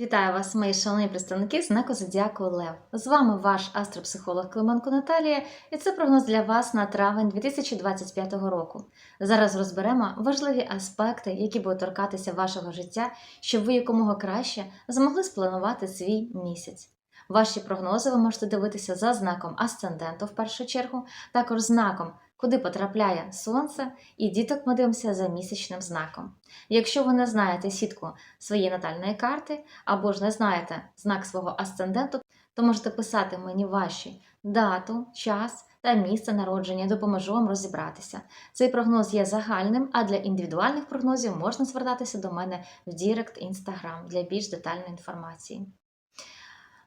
Вітаю вас, мої шановні представники знаку Зодіаку Лев. З вами ваш астропсихолог Клименко Наталія, і це прогноз для вас на травень 2025 року. Зараз розберемо важливі аспекти, які будуть торкатися вашого життя, щоб ви якомога краще змогли спланувати свій місяць. Ваші прогнози ви можете дивитися за знаком асценденту в першу чергу, також знаком, куди потрапляє сонце, і діток ми дивимося за місячним знаком. Якщо ви не знаєте сітку своєї натальної карти, або ж не знаєте знак свого асценденту, то можете писати мені ваші дату, час та місце народження, допоможу вам розібратися. Цей прогноз є загальним, а для індивідуальних прогнозів можна звертатися до мене в Дірект Інстаграм для більш детальної інформації.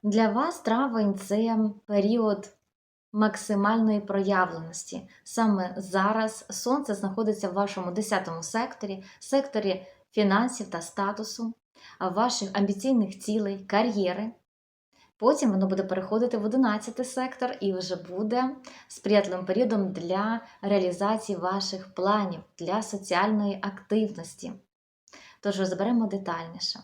Для вас травень це період максимальної проявленості. Саме зараз сонце знаходиться в вашому 10 секторі, секторі фінансів та статусу, ваших амбіційних цілей, кар'єри. Потім воно буде переходити в 11 сектор і вже буде сприятливим періодом для реалізації ваших планів, для соціальної активності. Тож розберемо детальніше.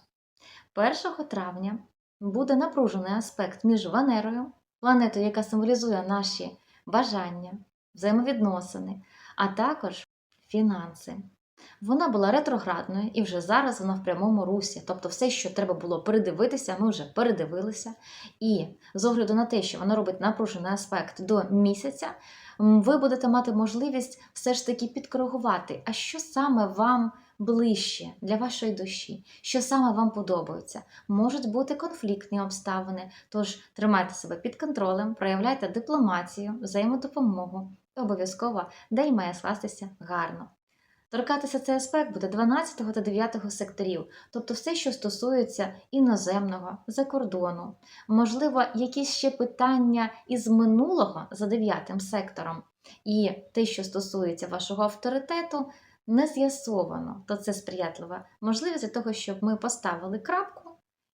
1 травня буде напружений аспект між Венерою, планетою, яка символізує наші бажання, взаємовідносини, а також фінанси. Вона була ретроградною і вже зараз вона в прямому русі. Тобто, все, що треба було передивитися, ми вже передивилися. І з огляду на те, що вона робить напружений аспект до місяця, ви будете мати можливість все ж таки підкоригувати, а що саме вам ближче для вашої душі, що саме вам подобається. Можуть бути конфліктні обставини, тож тримайте себе під контролем, проявляйте дипломатію, взаємодопомогу і обов'язково дай має скластися гарно. Торкатися цей аспект буде 12 та 9 секторів, тобто все, що стосується іноземного, закордону, можливо, якісь ще питання із минулого за 9 сектором, і те, що стосується вашого авторитету, не з'ясовано, то це сприятлива можливість для того, щоб ми поставили крапку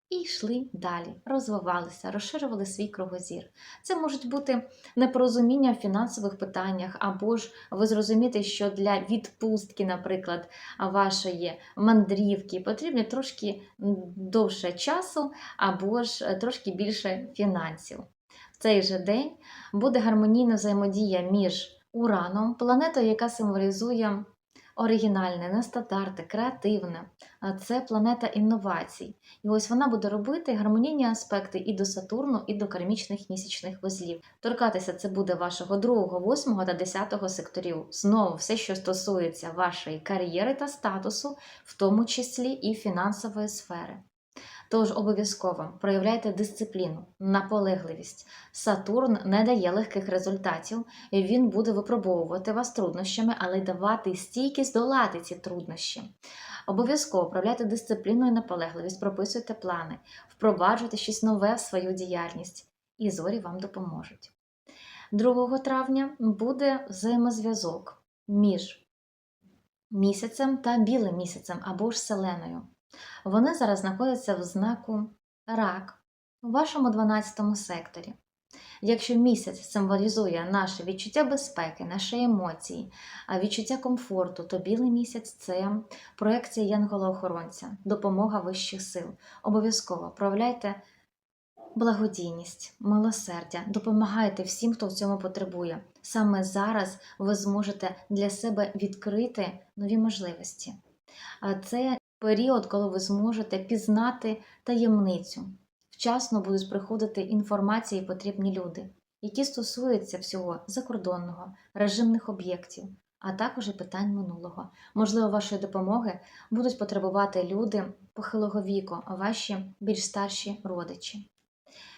і йшли далі, розвивалися, розширювали свій кругозір. Це можуть бути непорозуміння в фінансових питаннях, або ж ви зрозумієте, що для відпустки, наприклад, вашої мандрівки потрібно трошки довше часу, або ж трошки більше фінансів. В цей же день буде гармонійна взаємодія між Ураном, планетою, яка символізує оригінальне, нестандартне, креативне. Це планета інновацій. І ось вона буде робити гармонійні аспекти і до Сатурну, і до кармічних місячних вузлів. Торкатися це буде вашого 2, 8 та 10 секторів. Знову все, що стосується вашої кар'єри та статусу, в тому числі і фінансової сфери. Тож обов'язково проявляйте дисципліну, наполегливість. Сатурн не дає легких результатів, він буде випробовувати вас труднощами, але й давати стійкість долати ці труднощі. Обов'язково проявляйте дисципліну і наполегливість, прописуйте плани, впроваджуйте щось нове в свою діяльність, і зорі вам допоможуть. 2 травня буде взаємозв'язок між місяцем та білим місяцем або ж селеною. Вони зараз знаходяться в знаку рак у вашому 12 секторі. Якщо місяць символізує наше відчуття безпеки, наші емоції, відчуття комфорту, то білий місяць це проекція янгола-охоронця, допомога вищих сил. Обов'язково проявляйте благодійність, милосердя, допомагайте всім, хто в цьому потребує. Саме зараз ви зможете для себе відкрити нові можливості. Це період, коли ви зможете пізнати таємницю. Вчасно будуть приходити інформації потрібні люди, які стосуються всього закордонного, режимних об'єктів, а також і питань минулого. Можливо, вашої допомоги будуть потребувати люди похилого віку, ваші більш старші родичі.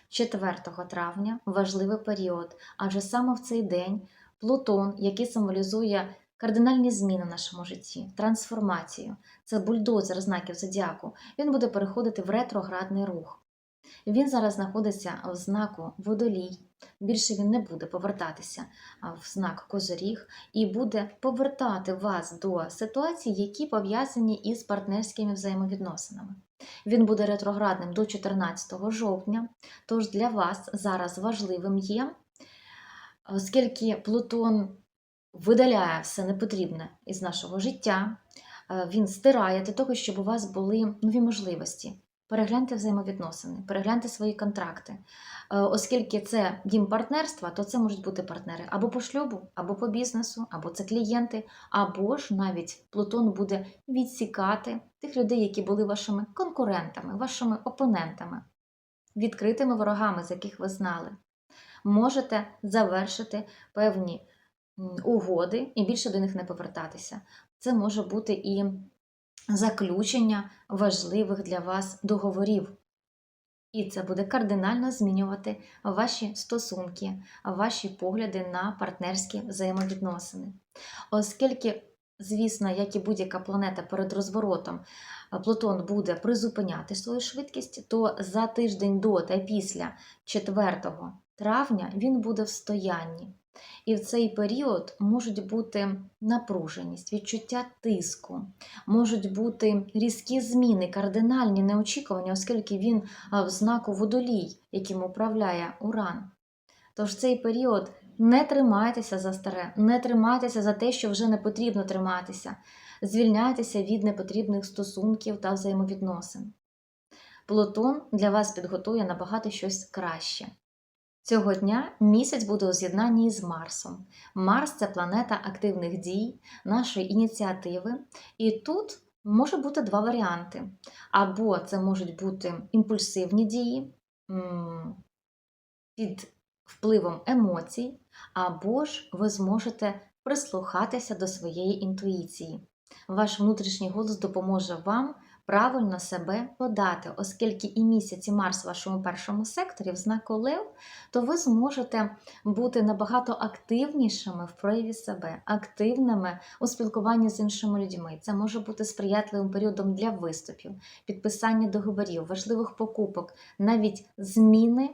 4 травня важливий період, адже саме в цей день Плутон, який символізує кардинальні зміни в нашому житті, трансформацію, це бульдозер знаків зодіаку, він буде переходити в ретроградний рух. Він зараз знаходиться в знаку водолій. Більше він не буде повертатися в знак Козоріг і буде повертати вас до ситуацій, які пов'язані із партнерськими взаємовідносинами. Він буде ретроградним до 14 жовтня, тож для вас зараз важливим є, оскільки Плутон видаляє все непотрібне із нашого життя, він стирає для того, щоб у вас були нові можливості Перегляньте взаємовідносини, перегляньте свої контракти. Е, Оскільки це дім партнерства, то це можуть бути партнери або по шлюбу, або по бізнесу, або це клієнти, або ж навіть Плутон буде відсікати тих людей, які були вашими конкурентами, вашими опонентами, відкритими ворогами, з яких ви знали. Можете завершити певні угоди і більше до них не повертатися. Це може бути і заключення важливих для вас договорів. І це буде кардинально змінювати ваші стосунки, ваші погляди на партнерські взаємовідносини. Оскільки, звісно, як і будь-яка планета перед розворотом, Плутон буде призупиняти свою швидкість, то за тиждень до та після 4 травня він буде в стоянні. І в цей період можуть бути напруженість, відчуття тиску, можуть бути різкі зміни, кардинальні, неочікувані, оскільки він в знаку водолій, яким управляє Уран. Тож цей період не тримайтеся за старе, не тримайтеся за те, що вже не потрібно триматися. Звільняйтеся від непотрібних стосунків та взаємовідносин. Плутон для вас підготує набагато щось краще. Цього дня місяць буде у з'єднанні з Марсом. Марс це планета активних дій, нашої ініціативи. І тут може бути два варіанти. Або це можуть бути імпульсивні дії під впливом емоцій, або ж ви зможете прислухатися до своєї інтуїції. Ваш внутрішній голос допоможе вам правильно себе подати, оскільки і місяць, і Марс в вашому першому секторі в знаку Лев, то ви зможете бути набагато активнішими в прояві себе, активними у спілкуванні з іншими людьми. Це може бути сприятливим періодом для виступів, підписання договорів, важливих покупок, навіть зміни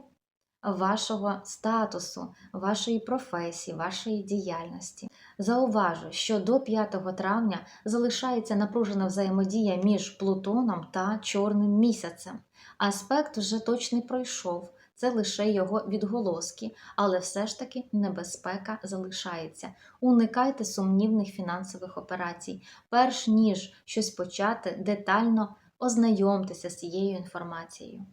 вашого статусу, вашої професії, вашої діяльності. Зауважу, що до 5 травня залишається напружена взаємодія між Плутоном та Чорним місяцем. Аспект вже точно пройшов. Це лише його відголоски, але все ж таки небезпека залишається. Уникайте сумнівних фінансових операцій. Перш ніж щось почати, детально ознайомтеся з цією інформацією.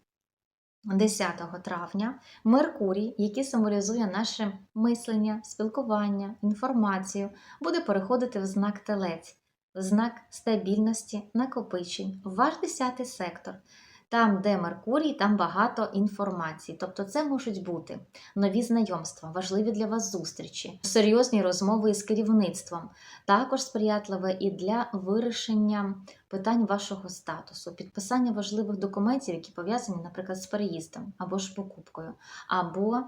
10 травня Меркурій, який символізує наше мислення, спілкування, інформацію, буде переходити в знак Телець, в знак стабільності, накопичень, ваш 10 сектор. Там, де Меркурій, там багато інформації. Тобто, це можуть бути нові знайомства, важливі для вас зустрічі, серйозні розмови із керівництвом, також сприятливе і для вирішення питань вашого статусу, підписання важливих документів, які пов'язані, наприклад, з переїздом, або ж покупкою, або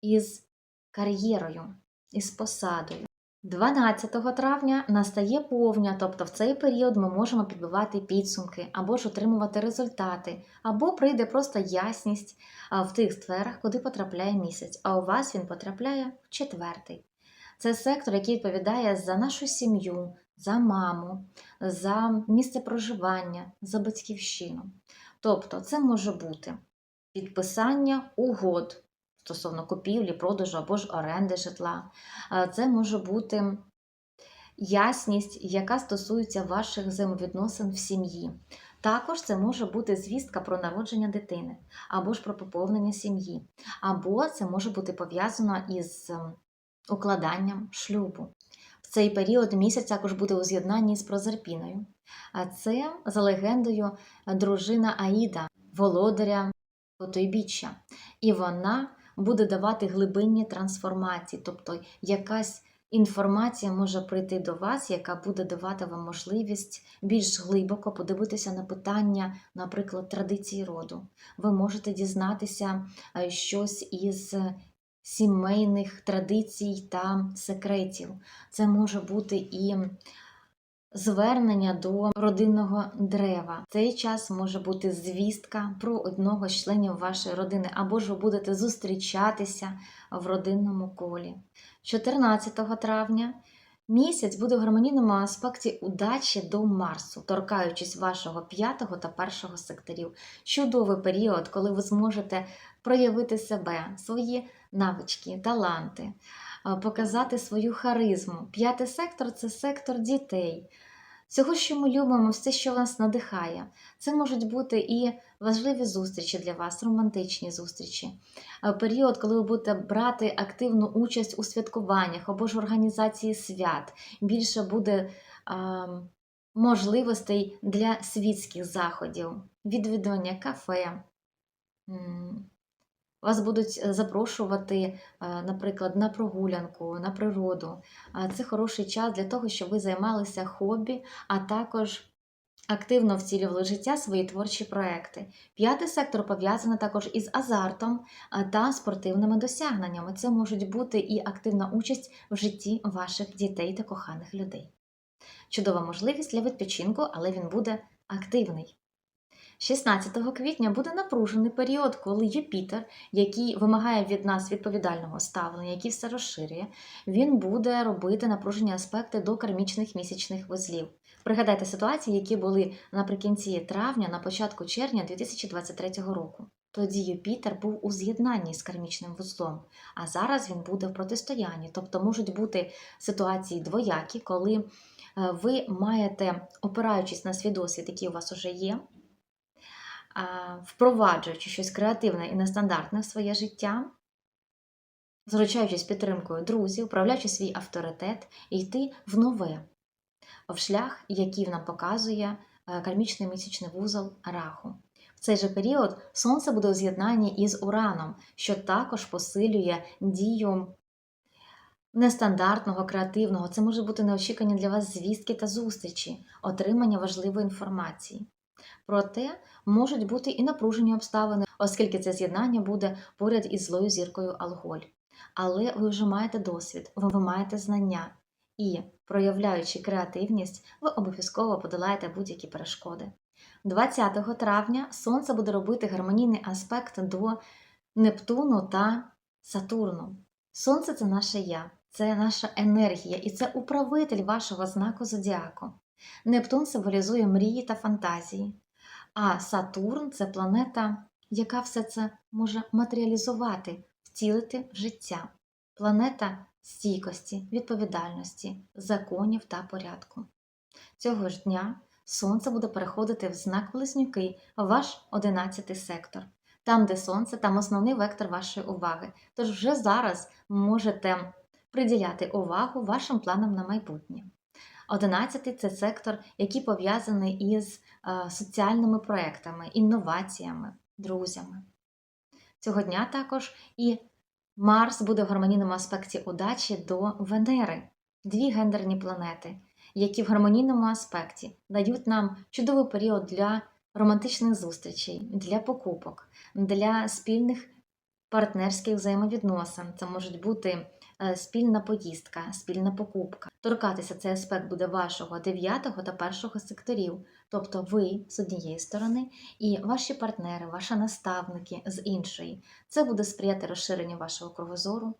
із кар'єрою, із посадою. 12 травня настає повня, тобто в цей період ми можемо підбивати підсумки, або ж отримувати результати, або прийде просто ясність в тих сферах, куди потрапляє місяць, а у вас він потрапляє в четвертий. Це сектор, який відповідає за нашу сім'ю, за маму, за місце проживання, за батьківщину. Тобто, це може бути підписання угод стосовно купівлі, продажу або ж оренди житла. Це може бути ясність, яка стосується ваших взаємовідносин в сім'ї. Також це може бути звістка про народження дитини, або ж про поповнення сім'ї, або це може бути пов'язано із ем, укладанням шлюбу. В цей період місяць також буде у з'єднанні з Прозерпіною. А це за легендою дружина Аїда, володаря Потойбіччя. І вона буде давати глибинні трансформації, тобто якась інформація може прийти до вас, яка буде давати вам можливість більш глибоко подивитися на питання, наприклад, традиції роду. Ви можете дізнатися е, щось із сімейних традицій та секретів. Це може бути і звернення до родинного дерева. В цей час може бути звістка про одного з членів вашої родини, або ж ви будете зустрічатися в родинному колі. 14 травня місяць буде в гармонійному аспекті удачі до Марсу, торкаючись вашого п'ятого та першого секторів. Чудовий період, коли ви зможете проявити себе, свої навички, таланти, показати свою харизму. П'ятий сектор це сектор дітей. всього, що ми любимо, все, що нас надихає. Це можуть бути і важливі зустрічі для вас, романтичні зустрічі. Е, Період, коли ви будете брати активну участь у святкуваннях або ж організації свят. Більше буде а, можливостей для світських заходів, відвідування кафе. Вас будуть е, запрошувати, е, наприклад, на прогулянку, на природу. Це хороший час для того, щоб ви займалися хобі, а також активно вцілювали в життя свої творчі проекти. П'ятий сектор пов'язаний також із азартом та спортивними досягненнями. Це можуть бути і активна участь в житті ваших дітей та коханих людей. Чудова можливість для відпочинку, але він буде активний. 16 квітня буде напружений період, коли Юпітер, який вимагає від нас відповідального ставлення, який все розширює, він буде робити напружені аспекти до кармічних місячних вузлів. Пригадайте ситуації, які були наприкінці травня, на початку червня 2023 року. Тоді Юпітер був у з'єднанні з кармічним вузлом, а зараз він буде в протистоянні. Тобто можуть бути ситуації двоякі, коли е, ви маєте, опираючись на свій досвід, який у вас вже є, впроваджуючи щось креативне і нестандартне в своє життя, заручаючись підтримкою друзів, управляючи свій авторитет і йти в нове, в шлях, який нам показує е, кармічний місячний вузол раху. В цей же період Сонце буде у з'єднанні із Ураном, що також посилює дію нестандартного, креативного. Це може бути неочікані для вас звістки та зустрічі, отримання важливої інформації. Проте можуть бути і напружені обставини, оскільки це з'єднання буде поряд із злою зіркою Алголь. Але ви вже маєте досвід, ви маєте знання, і, проявляючи креативність, ви обов'язково подолаєте будь-які перешкоди. 20 травня Сонце буде робити гармонійний аспект до Нептуну та Сатурну. Сонце це наше я, це наша енергія і це управитель вашого знаку зодіаку. Нептун символізує мрії та фантазії, а Сатурн це планета, яка все це може матеріалізувати, втілити в життя. Планета стійкості, відповідальності, законів та порядку. Цього ж дня Сонце буде переходити в знак Близнюки, ваш 11 сектор. Там, де сонце, там основний вектор вашої уваги. Тож вже зараз можете приділяти увагу вашим планам на майбутнє. Одинадцятий це сектор, який пов'язаний із е, соціальними проектами, інноваціями, друзями. Цього дня також і Марс буде в гармонійному аспекті удачі до Венери, дві гендерні планети, які в гармонійному аспекті дають нам чудовий період для романтичних зустрічей, для покупок, для спільних партнерських взаємовідносин. Це можуть бути спільна поїздка, спільна покупка. Торкатися цей аспект буде вашого 9 та 1 секторів, тобто ви з однієї сторони і ваші партнери, ваші наставники з іншої. Це буде сприяти розширенню вашого кругозору,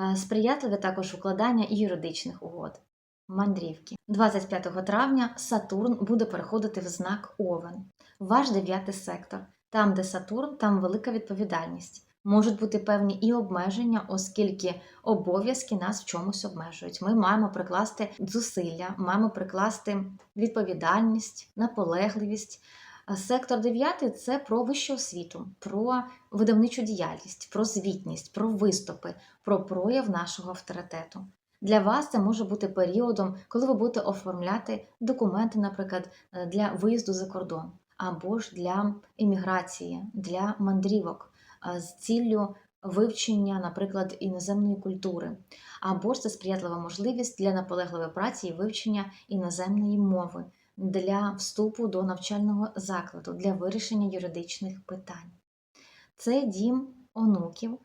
е, сприятливе також укладання юридичних угод. Мандрівки. 25 травня Сатурн буде переходити в знак Овен, ваш дев'ятий сектор. Там, де Сатурн, там велика відповідальність. Можуть бути певні і обмеження, оскільки обов'язки нас в чомусь обмежують. Ми маємо прикласти зусилля, маємо прикласти відповідальність, наполегливість. Сектор 9 – це про вищу освіту, про видавничу діяльність, про звітність, про виступи, про прояв нашого авторитету. Для вас це може бути періодом, коли ви будете оформляти документи, наприклад, е, для виїзду за кордон, або ж для імміграції, для мандрівок з ціллю вивчення, наприклад, іноземної культури, або ж це сприятлива можливість для наполегливої праці і вивчення іноземної мови, для вступу до навчального закладу, для вирішення юридичних питань. Це дім онуків,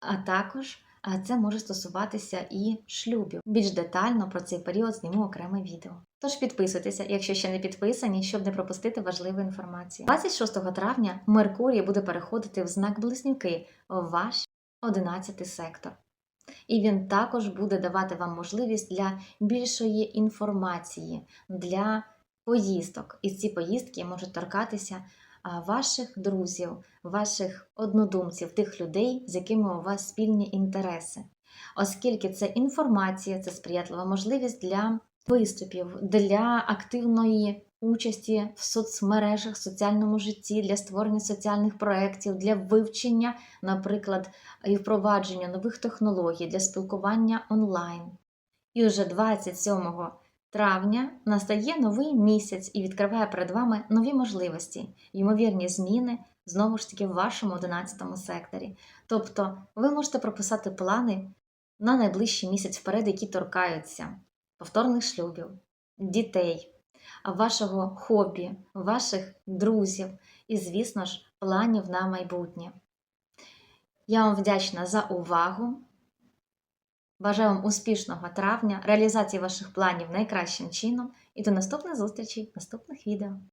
а також це може стосуватися і шлюбів. Більш детально про цей період зніму окреме відео. Тож підписуйтеся, якщо ще не підписані, щоб не пропустити важливу інформацію. 26 травня Меркурій буде переходити в знак Близнюки, в ваш 11 сектор. І він також буде давати вам можливість для більшої інформації, для поїздок. І ці поїздки можуть торкатися ваших друзів, ваших однодумців, тих людей, з якими у вас спільні інтереси. Оскільки це інформація, це сприятлива можливість для виступів, для активної участі в соцмережах, соціальному житті, для створення соціальних проєктів, для вивчення, наприклад, і впровадження нових технологій, для спілкування онлайн. І вже 27 травня настає новий місяць і відкриває перед вами нові можливості, ймовірні зміни знову ж таки в вашому 11 секторі. Тобто ви можете прописати плани на найближчий місяць вперед, які торкаються повторних шлюбів, дітей, вашого хобі, ваших друзів і, звісно ж, планів на майбутнє. Я вам вдячна за увагу. Бажаю вам успішного травня, реалізації ваших планів найкращим чином і до наступних зустрічей в наступних відео.